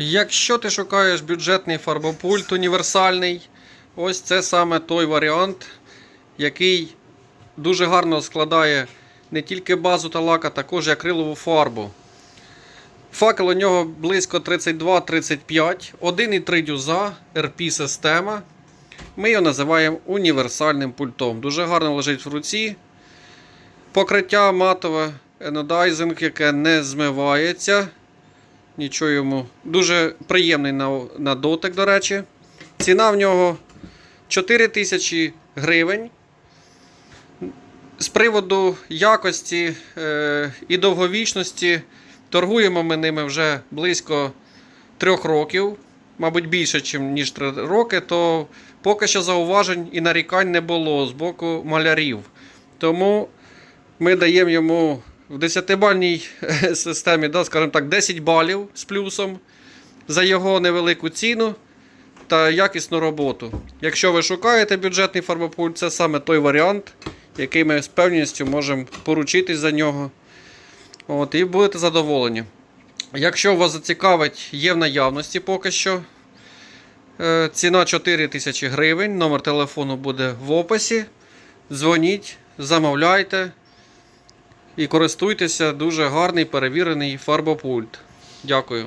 Якщо ти шукаєш бюджетний фарбопульт універсальний, ось це саме той варіант, який дуже гарно складає не тільки базу та лак, а також і акрилову фарбу. Факел у нього близько 32-35, 1,3 дюза, RP система. Ми його називаємо універсальним пультом. Дуже гарно лежить в руці. Покриття матове, енодайзинг, яке не змивається. Нічого йому. Дуже приємний на, на дотик, до речі. Ціна в нього 4 тисячі гривень. З приводу якості е, і довговічності торгуємо ми ними вже близько трьох років, мабуть, більше, ніж 3 роки, то поки що зауважень і нарікань не було з боку малярів. Тому ми даємо йому в 10-бальній системі, да, скажімо так, 10 балів з плюсом за його невелику ціну та якісну роботу. Якщо ви шукаєте бюджетний фарбопульт, це саме той варіант, який ми з певністю можемо поручитись за нього. От, і будете задоволені. Якщо вас зацікавить, є в наявності поки що. Е, Ціна 4 тисячі гривень. Номер телефону буде в описі. Дзвоніть, замовляйте і користуйтеся дуже гарний перевірений фарбопульт. Дякую.